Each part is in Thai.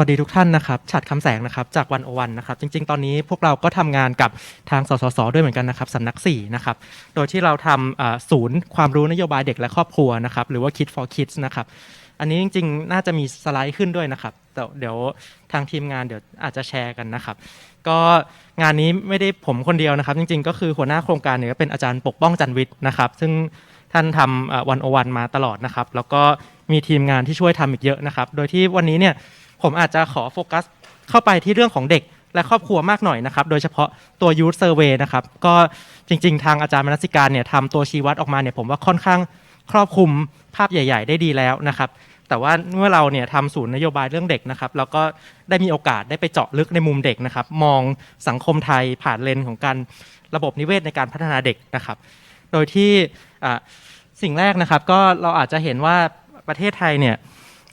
วัสดีทุกท่านนะครับฉัดคำแสงนะครับจากวันโอวันนะครับ จริง ๆ ตอนนี้พวกเราก็ทำงานกับทางสสสด้วยเหมือนกันนะครับสำนัก4นะครับ โดยที่เราทำเอ่อศูนย์ความรู้นโยบายเด็กและครอบครัวนะครับ หรือว่า Kid for Kids นะครับ อันนี้จริง ๆ น่าจะมีสไลด์ขึ้นด้วยนะครับแต่เดี๋ยวทางทีมงานเดี๋ยวอาจจะแชร์กันนะครับ ก็งานนี้ไม่ได้ผมคนเดียวนะครับ จริง ๆ ก็คือหัวหน้าโครงการเนี่ยก็เป็นอาจารย์ปกป้องจันทร์วิทย์นะครับ ซึ่งท่านทำวันโอวันมาตลอดนะครับ แล้วก็มีทีมงานที่ช่วยทำอีกเยอะนะครับ โดยที่วันนี้เนี่ย ผมอาจจะขอโฟกัสเข้าไปที่เรื่องของเด็กและครอบครัวมากหน่อยนะครับ โดยเฉพาะตัว Youth Survey นะครับ ก็จริงๆ ทางอาจารย์มนัสการเนี่ยทำตัวชี้วัดออกมาเนี่ยผมว่าค่อนข้างครอบคลุมภาพใหญ่ ๆ ได้ดีแล้วนะครับ แต่ว่าเมื่อเราเนี่ยทำศูนย์นโยบายเรื่องเด็กนะครับเราก็ได้มีโอกาสได้ไปเจาะลึกในมุมเด็กนะครับ มองสังคมไทยผ่านเลนของการระบบนิเวศในการพัฒนาเด็กนะครับ โดยที่สิ่งแรกนะครับก็เราอาจจะเห็นว่าประเทศไทยเนี่ย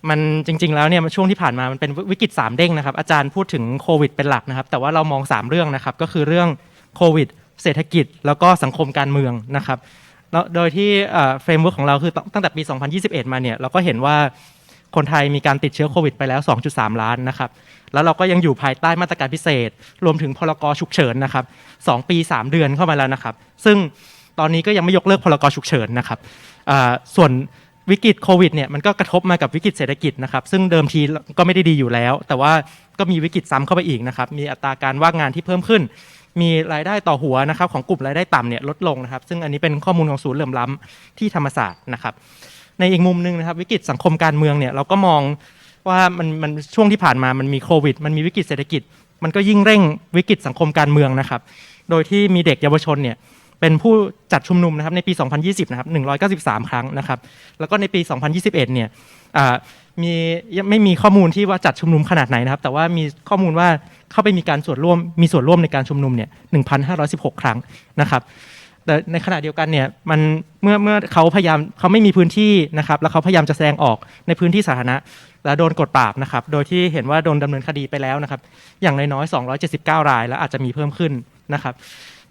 มันจริง ๆ แล้วเนี่ยมันช่วงที่ผ่านมามันเป็นวิกฤต3เด้งนะครับ อาจารย์พูดถึงโควิดเป็นหลักนะครับ แต่ว่าเรามอง 3 เรื่องนะครับ ก็คือเรื่องโควิด เศรษฐกิจ แล้วก็สังคมการเมืองนะครับโดยที่เฟรมเวิร์กของเราคือตั้งแต่ปี 2021 มาเนี่ยเราก็เห็นว่าคนไทยมีการติดเชื้อโควิดไปแล้ว 2.3 ล้านนะครับ แล้วเราก็ยังอยู่ภายใต้มาตรการพิเศษ รวมถึงพรกฉุกเฉินนะครับสองปี 3 เดือนเข้ามาแล้วนะครับ ซึ่งตอนนี้ก็ยังไม่ยกเลิกพรกฉุกเฉินนะครับส่วน วิกฤตโควิดเนี่ยมันก็กระทบมากับวิกฤตเศรษฐกิจนะครับ ซึ่งเดิมทีก็ไม่ได้ดีอยู่แล้ว แต่ว่าก็มีวิกฤตซ้ำเข้าไปอีกนะครับ มีอัตราการว่างงานที่เพิ่มขึ้น มีรายได้ต่อหัวนะครับของกลุ่มรายได้ต่ำเนี่ยลดลงนะครับ ซึ่งอันนี้เป็นข้อมูลของศูนย์เหลื่อมล้ำที่ธรรมศาสตร์นะครับ ในอีกมุมหนึงนะครับ วิกฤตสังคมการเมืองเนี่ยเราก็มองว่ามันมันช่วงที่ผ่านมามันมีโควิด มันมีวิกฤตเศรษฐกิจ มันก็ยิ่งเร่งวิกฤตสังคมการเมืองนะครับ โดยที่มีเด็กเยาวชนเนี่ย เป็นผู้จัดชุมนุมนะครับในปี 2020 นะครับ 193 ครั้งนะครับ แล้วก็ในปี 2021 เนี่ยมีไม่มีข้อมูลที่ว่าจัดชุมนุมขนาดไหนนะครับ แต่ว่ามีข้อมูลว่าเข้าไปมีการส่วนร่วมมีส่วนร่วมในการชุมนุมเนี่ย 1,516 ครั้งนะครับ แต่ในขณะเดียวกันเนี่ยมันเมื่อเมื่อเขาพยายามเขาไม่มีพื้นที่นะครับ แล้วเขาพยายามจะแสดงออกในพื้นที่สาธารณะและโดนกดปราบนะครับ โดยที่เห็นว่าโดนดำเนินคดีไปแล้วนะครับ อย่างน้อยๆ279 ราย แล้วอาจจะมีเพิ่มขึ้นนะครับ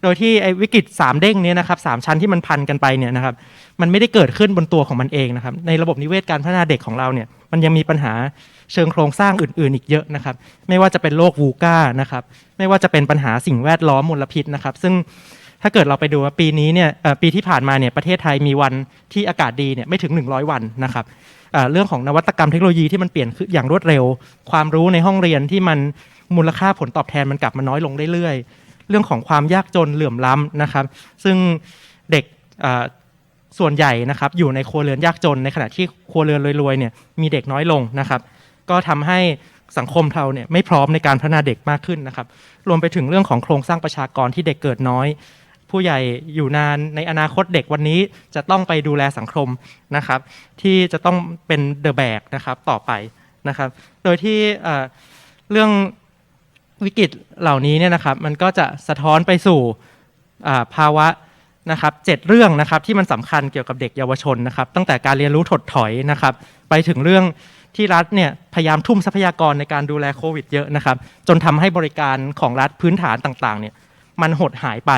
ดยที่ไอ้วิกฤต3เด้งเนี้นะครับสามชั้นที่มันพันกันไปเนี่ยนะครับมันไม่ได้เกิดขึ้นบนตัวของมันเองนะครับในระบบนิเวศการพัฒนาเด็กของเราเนี่ยมันยังมีปัญหาเชิงโครงสร้างอื่น ๆ อีกเยอะนะครับ ไม่ว่าจะเป็นโรควูก้านะครับไม่ว่าจะเป็นปัญหาสิ่งแวดล้อมมลพิษนะครับ ซึ่งถ้าเกิดเราไปดูว่าปีนี้เนี่ยปีที่ผ่านมาเนี่ยประเทศไทยมีวันที่อากาศดีเนี่ยไม่ถึง 100 วันนะครับเรื่องของนวัตกรรมเทคโนโลยีที่มันเปลี่ยนขึ้นอย่างรวดเร็ว ความรู้ในห้องเรียนที่มันมูลค่าผลตอบแทนมันกลับมาน้อยลงเรื่อยๆ เรื่องของความยากจนเหลื่อมล้ำนะครับ ซึ่งเด็กส่วนใหญ่นะครับอยู่ในครัวเรือนยากจน ในขณะที่ครัวเรือนรวยๆเนี่ยมีเด็กน้อยลงนะครับ ก็ทำให้สังคมเราเนี่ยไม่พร้อมในการพัฒนาเด็กมากขึ้นนะครับ รวมไปถึงเรื่องของโครงสร้างประชากรที่เด็กเกิดน้อย ผู้ใหญ่อยู่นานในอนาคตเด็กวันนี้จะต้องไปดูแลสังคมนะครับ ที่จะต้องเป็นเดอะแบกนะครับต่อไปนะครับ โดยที่เรื่อง วิกฤตเหล่านี้เนี่ยนะครับมันก็จะสะท้อนไปสู่ภาวะนะครับเจ็ดเรื่องนะครับที่มันสำคัญเกี่ยวกับเด็กเยาวชนนะครับตั้งแต่การเรียนรู้ถดถอยนะครับไปถึงเรื่องที่รัฐเนี่ยพยายามทุ่มทรัพยากรในการดูแลโควิดเยอะนะครับจนทำให้บริการของรัฐพื้นฐานต่างๆเนี่ยมันหดหายไป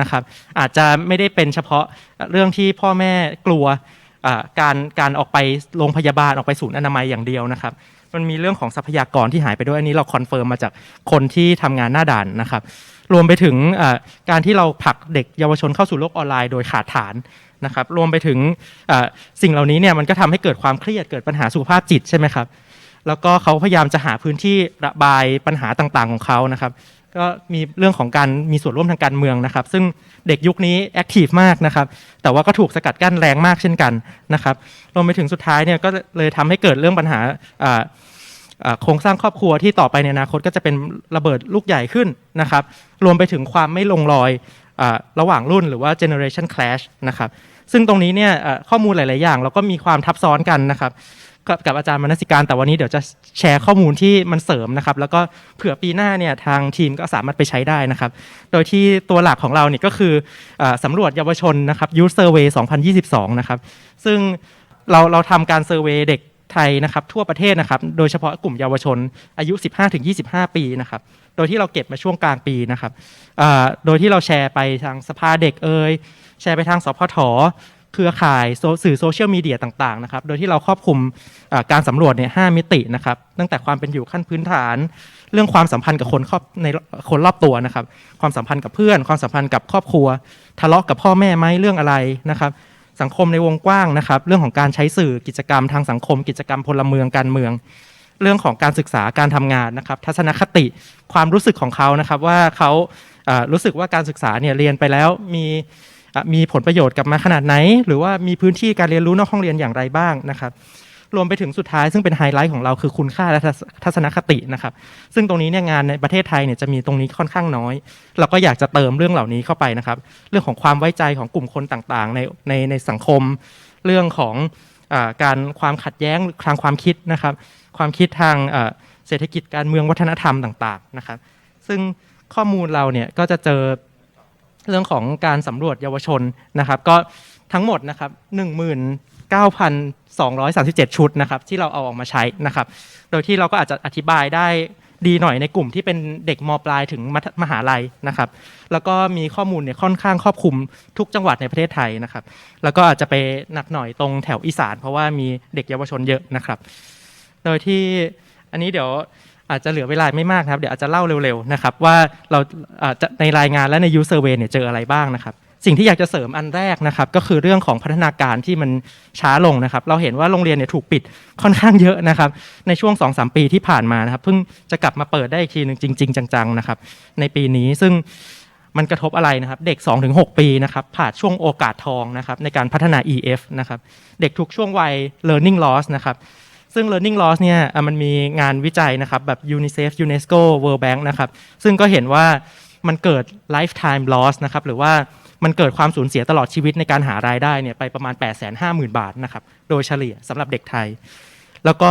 นะครับอาจจะไม่ได้เป็นเฉพาะเรื่องที่พ่อแม่กลัวการการออกไปโรงพยาบาลออกไปศูนย์อนามัยอย่างเดียวนะครับ มันมีเรื่องของทรัพยากรที่หายไปด้วยอันนี้เราคอนเฟิร์มมาจากคนที่ทำงานหน้าด่านนะครับ รวมไปถึงเอ่อการที่เราผลักเด็กเยาวชนเข้าสู่โลกออนไลน์โดยขาดฐานนะครับ รวมไปถึงเอ่อสิ่งเหล่านี้เนี่ยมันก็ทำให้เกิดความเครียดเกิดปัญหาสุขภาพจิตใช่ไหมครับ แล้วก็เขาพยายามจะหาพื้นที่ระบายปัญหาต่างๆของเขานะครับ ก็มีเรื่องของการมีส่วนร่วมทางการเมืองนะครับ ซึ่งเด็กยุคนี้แอคทีฟมากนะครับ แต่ว่าก็ถูกสกัดกั้นแรงมากเช่นกันนะครับ รวมไปถึงสุดท้ายเนี่ยก็เลยทำให้เกิดเรื่องปัญหาอ่าอ่า โครงสร้างครอบครัวที่ต่อไปในอนาคตก็จะเป็นระเบิดลูกใหญ่ขึ้นนะครับ รวมไปถึงความไม่ลงรอยอระหว่างรุ่นหรือว่า generation clash นะครับ ซึ่งตรงนี้เนี่ยข้อมูลหลาย ๆ อย่างเราก็มีความทับซ้อนกันนะครับ กับอาจารย์มนสิการ แต่วันนี้เดี๋ยวจะแชร์ข้อมูลที่มันเสริมนะครับ แล้วก็เผื่อปีหน้าเนี่ยทางทีมก็สามารถไปใช้ได้นะครับ โดยที่ตัวหลักของเราเนี่ยก็คืออสำรวจเยาวชนนะครับ Youth Survey 2022 นะครับ ซึ่งเราเราทำการเซอร์เวยเด็ก ไทยนะครับทั่วประเทศนะครับ โดยเฉพาะกลุ่มเยาวชนอายุ 15-25 ปีนะครับ โดยที่เราเก็บมาช่วงกลางปีนะครับโดยที่เราแชร์ไปทางสภาเด็กเอ่ยแชร์ไปทางสพทเครือข่ายสื่อโซเชียลมีเดียต่างๆนะครับ โดยที่เราครอบคลุมการสำรวจเนี่ยหมิตินะครับ ตั้งแต่ความเป็นอยู่ขั้นพื้นฐาน เรื่องความสัมพันธ์กับคนครอบในคนรอบตัวนะครับ ความสัมพันธ์กับเพื่อน ความสัมพันธ์กับครอบครัว ทะเลาะกับพ่อแม่ไหมเรื่องอะไรนะครับ สังคมในวงกว้างนะครับ เรื่องของการใช้สื่อกิจกรรมทางสังคม กิจกรรมพลเมืองการเมือง เรื่องของการศึกษาการทำงานนะครับ ทัศนคติความรู้สึกของเขานะครับว่าเขารู้สึกว่าการศึกษาเนี่ยเรียนไปแล้วมีมีผลประโยชน์กลับมาขนาดไหน หรือว่ามีพื้นที่การเรียนรู้นอกห้องเรียนอย่างไรบ้างนะครับ รวมไปถึงสุดท้ายซึ่งเป็นไฮไลท์ของเราคือคุณค่าและทัศนคตินะครับ ซึ่งตรงนี้เนี่ยงานในประเทศไทยเนี่ยจะมีตรงนี้ค่อนข้างน้อย เราก็อยากจะเติมเรื่องเหล่านี้เข้าไปนะครับ เรื่องของความไว้ใจของกลุ่มคนต่างๆ ในในในสังคม เรื่องของอการความขัดแย้งทางความคิดนะครับ ความคิดทางเศรษฐกิจการเมืองวัฒนธรรมต่างๆนะครับ ซึ่งข้อมูลเราเนี่ยก็จะเจอเรื่องของการสำรวจเยาวชนนะครับ ก็ทั้งหมดนะครับ 9,237 ชุดนะครับที่เราเอาออกมาใช้นะครับ โดยที่เราก็อาจจะอธิบายได้ดีหน่อยในกลุ่มที่เป็นเด็กมปลายถึงมัธมหาลัยนะครับ แล้วก็มีข้อมูลเนี่ยค่อนข้างครอบคลุมทุกจังหวัดในประเทศไทยนะครับ แล้วก็อาจจะไปหนักหน่อยตรงแถวอีสาน เพราะว่ามีเด็กเยาวชนเยอะนะครับ โดยที่อันนี้เดี๋ยวอาจจะเหลือเวลาไม่มากนะครับ เดี๋ยวอาจจะเล่าเร็วๆนะครับว่าเราอาจะในรายงานและใน user survey เนี่ยเจออะไรบ้างนะครับ สิ่งที่อยากจะเสริมอันแรกนะครับก็คือเรื่องของพัฒนาการที่มันช้าลงนะครับ เราเห็นว่าโรงเรียนเนี่ยถูกปิดค่อนข้างเยอะนะครับ ในช่วง 2-3 ปีที่ผ่านมานะครับเพิ่งจะกลับมาเปิดได้อีกทีหนึ่งจริง ๆ จังๆนะครับในปีนี้ซึ่งมันกระทบอะไรนะครับ เด็ก 2-6 ปีนะครับผ่านช่วงโอกาสทองนะครับในการพัฒนา EF นะครับเด็กทุกช่วงวัย learning loss นะครับซึ่ง learning loss เนี่ยมันมีงานวิจัยนะครับแบบ UNICEF UNESCO World Bank นะครับซึ่งก็เห็นว่ามันเกิด lifetime loss นะครับหรือว่า มันเกิดความสูญเสียตลอดชีวิตในการหารายได้เนี่ยไปประมาณ 850,000 บาทนะครับโดยเฉลี่ยสำหรับเด็กไทย แล้วก็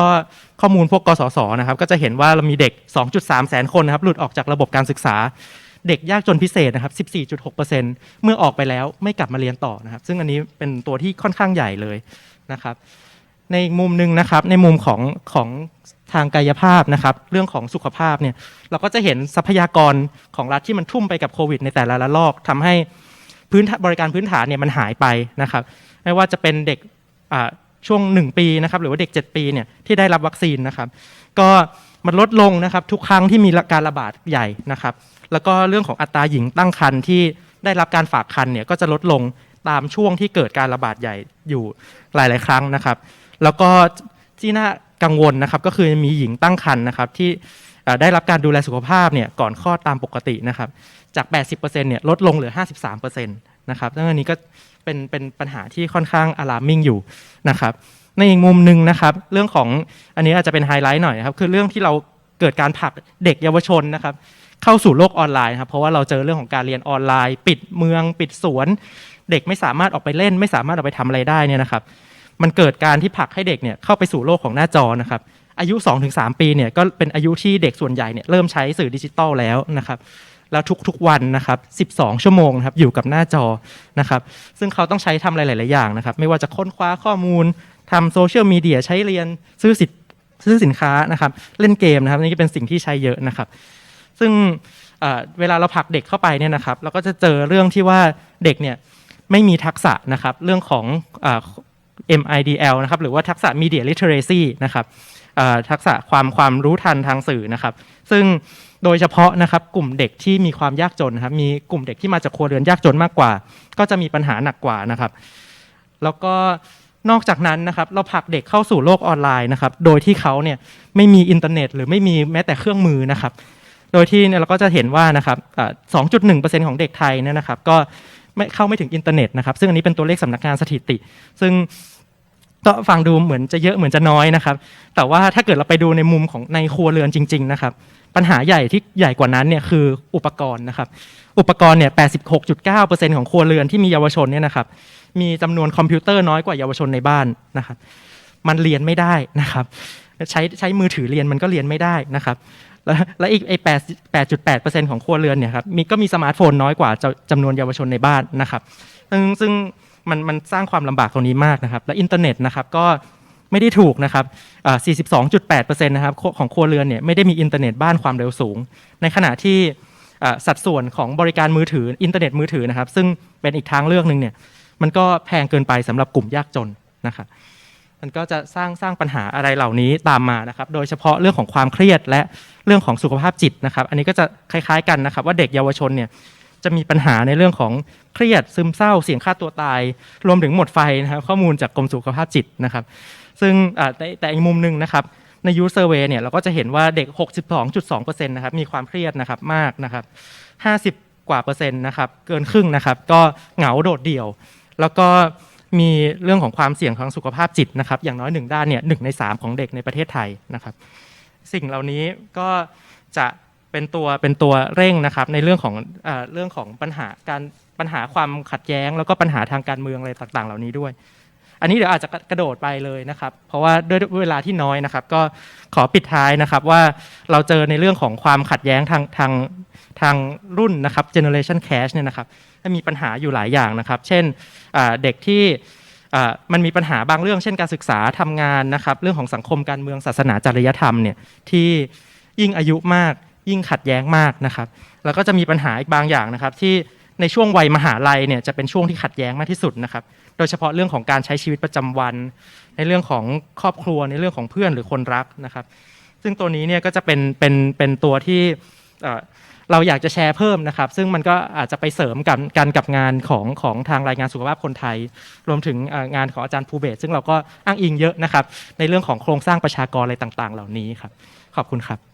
ข้อมูลพวกกสศนะครับก็จะเห็นว่าเรามีเด็ก 2.3 แสนคนนะครับหลุดออกจากระบบการศึกษา เด็กยากจนพิเศษนะครับ 14.6%เมื่อออกไปแล้วไม่กลับมาเรียนต่อนะครับ ซึ่งอันนี้เป็นตัวที่ค่อนข้างใหญ่เลยนะครับในอีกมุมหนึ่งนะครับในมุมของของทางกายภาพนะครับเรื่องของสุขภาพเนี่ยเราก็จะเห็นทรัพยากรของรัฐที่มันทุ่มไปกับโควิดในแต่ละระลอกทำให้ พื้นบริการพื้นฐานเนี่ยมันหายไปนะครับไม่ว่าจะเป็นเด็กอ่าช่วง 1 ปีนะครับหรือว่าเด็ก 7 ปีเนี่ยที่ได้รับวัคซีนนะครับ ก็มันลดลงนะครับทุกครั้งที่มีการระบาดใหญ่นะครับ แล้วก็เรื่องของอัตราหญิงตั้งครรภ์ที่ได้รับการฝากครรภ์เนี่ยก็จะลดลงตามช่วงที่เกิดการระบาดใหญ่อยู่หลาย ๆ ครั้งนะครับ แล้วก็ที่น่ากังวลนะครับก็คือมีหญิงตั้งครรภ์นะครับที่ได้รับการดูแลสุขภาพเนี่ยก่อนคลอดตามปกตินะครับ จาก 80%เนี่ยลดลงเหลือ 53%นะครับซึ่งอันนี้ก็เป็นเป็นปัญหาที่ค่อนข้าง alarming อยู่นะครับในอีกมุมหนึ่งนะครับเรื่องของอันนี้อาจจะเป็นไฮไลท์หน่อยครับคือเรื่องที่เราเกิดการผลักเด็กเยาวชนนะครับเข้าสู่โลกออนไลน์ครับเพราะว่าเราเจอเรื่องของการเรียนออนไลน์ ปิดเมืองปิดสวน เด็กไม่สามารถออกไปเล่น ไม่สามารถออกไปทำอะไรได้เนี่ยนะครับ มันเกิดการที่ผลักให้เด็กเนี่ยเข้าไปสู่โลกของหน้าจอนะครับ อายุ 2-3 ปีเนี่ยก็เป็นอายุที่เด็กส่วนใหญ่เนี่ยเริ่มใช้สื่อดิจิตอลแล้วนะครับแล้วทุกๆวันนะครับ 12 ชั่วโมงนะครับอยู่กับหน้าจอนะครับ ซึ่งเขาต้องใช้ทำอะไรหลาย ๆ อย่างนะครับ ไม่ว่าจะค้นคว้าข้อมูลทำโซเชียลมีเดียใช้เรียนซื้อสิทธิ์ซื้อสินค้านะครับ เล่นเกมนะครับนี่ก็เป็นสิ่งที่ใช้เยอะนะครับ ซึ่งเอ่อเวลาเราผลักเด็กเข้าไปเนี่ยนะครับ เราก็จะเจอเรื่องที่ว่าเด็กเนี่ยไม่มีทักษะนะครับเรื่องของเอ่อ MIDL นะครับหรือว่าทักษะ Media Literacy นะครับ ทักษะความความรู้ทันทางสื่อนะครับ ซึ่งโดยเฉพาะนะครับกลุ่มเด็กที่มีความยากจนนะครับ มีกลุ่มเด็กที่มาจากครัวเรือนยากจนมากกว่า ก็จะมีปัญหาหนักกว่านะครับ แล้วก็นอกจากนั้นนะครับ เราผลักเด็กเข้าสู่โลกออนไลน์นะครับ โดยที่เขาเนี่ยไม่มีอินเทอร์เน็ต หรือไม่มีแม้แต่เครื่องมือนะครับ โดยที่เนี่ยเราก็จะเห็นว่านะครับอ่า2.1%ของเด็กไทยเนี่ยนะครับ ก็ไม่เข้าไม่ถึงอินเทอร์เน็ตนะครับ ซึ่งอันนี้เป็นตัวเลขสำนักงานสถิติ ซึ่ง ก็ฟังดูเหมือนจะเยอะเหมือนจะน้อยนะครับ แต่ว่าถ้าเกิดเราไปดูในมุมของในครัวเรือนจริง ๆ นะครับ ปัญหาใหญ่ที่ใหญ่กว่านั้นเนี่ยคืออุปกรณ์นะครับ อุปกรณ์เนี่ย 86.9%ของครัวเรือนที่มีเยาวชนเนี่ยนะครับ มีจำนวนคอมพิวเตอร์น้อยกว่าเยาวชนในบ้านนะครับ มันเรียนไม่ได้นะครับ ใช้ใช้มือถือเรียนมันก็เรียนไม่ได้นะครับ แล้วและอีกไอ้แปดแปดจุดแปดเปอร์เซ็นต์ของครัวเรือนเนี่ยครับมีก็มีสมาร์ทโฟนน้อยกว่าจำจำนวนเยาวชนในบ้านนะครับ ซึ่งซึ่ง มันมันสร้างความลำบากตรงนี้มากนะครับ และอินเทอร์เน็ตนะครับก็ไม่ได้ถูกนะครับ42.8%นะครับของครัวเรือนเนี่ยไม่ได้มีอินเทอร์เน็ตบ้านความเร็วสูง ในขณะที่สัดส่วนของบริการมือถืออินเทอร์เน็ตมือถือนะครับ ซึ่งเป็นอีกทางเลือกหนึ่งเนี่ยมันก็แพงเกินไปสำหรับกลุ่มยากจนนะครับมันก็จะสร้างสร้างปัญหาอะไรเหล่านี้ตามมานะครับ โดยเฉพาะเรื่องของความเครียดและเรื่องของสุขภาพจิตนะครับ อันนี้ก็จะคล้ายๆกันนะครับ ว่าเด็กเยาวชนเนี่ย จะมีปัญหาในเรื่องของเครียดซึมเศร้าเสี่ยงฆ่าตัวตาย รวมถึงหมดไฟนะครับข้อมูลจากกรมสุขภาพจิตนะครับ ซึ่งแต่แต่อีกมุมหนึ่งนะครับในยูเซอร์เวย์เนี่ยเราก็จะเห็นว่าเด็ก 62.2%นะครับมีความเครียดนะครับมากนะครับ50 กว่าเปอร์เซ็นต์นะครับเกินครึ่งนะครับ ก็เหงาโดดเดี่ยว แล้วก็มีเรื่องของความเสี่ยงทางสุขภาพจิตนะครับ อย่างน้อยหนึ่งด้านเนี่ยหนึ่งใน 3 ของเด็กในประเทศไทยนะครับ สิ่งเหล่านี้ก็จะ เป็นตัวเป็นตัวเร่งนะครับในเรื่องของเออเรื่องของปัญหาการปัญหาความขัดแย้ง แล้วก็ปัญหาทางการเมืองอะไรต่างๆ เหล่านี้ด้วย อันนี้เดี๋ยวอาจจะกระโดดไปเลยนะครับ เพราะว่าด้วยเวลาที่น้อยนะครับ ก็ขอปิดท้ายนะครับว่าเราเจอในเรื่องของความขัดแย้งทางทางทางรุ่นนะครับ generation clash เนี่ยนะครับมีปัญหาอยู่หลายอย่างนะครับ เช่นอ่าเด็กที่อ่ามันมีปัญหาบางเรื่อง เช่นการศึกษาทำงานนะครับ เรื่องของสังคมการเมืองศาสนาจริยธรรมเนี่ยที่ยิ่งอายุมาก ยิ่งขัดแย้งมากนะครับ แล้วก็จะมีปัญหาอีกบางอย่างนะครับ ที่ในช่วงวัยมหาลัยเนี่ยจะเป็นช่วงที่ขัดแย้งมากที่สุดนะครับ โดยเฉพาะเรื่องของการใช้ชีวิตประจำวัน ในเรื่องของครอบครัวในเรื่องของเพื่อนหรือคนรักนะครับ ซึ่งตัวนี้เนี่ยก็จะเป็นเป็นเป็นตัวที่เราอยากจะแชร์เพิ่มนะครับ ซึ่งมันก็อาจจะไปเสริมกันกันกับงานของของทางรายงานสุขภาพคนไทย รวมถึงงานของอาจารย์ภูเบศซึ่งเราก็อ้างอิงเยอะนะครับ ในเรื่องของโครงสร้างประชากรอะไรต่าง ๆ เหล่านี้ครับ ขอบคุณครับ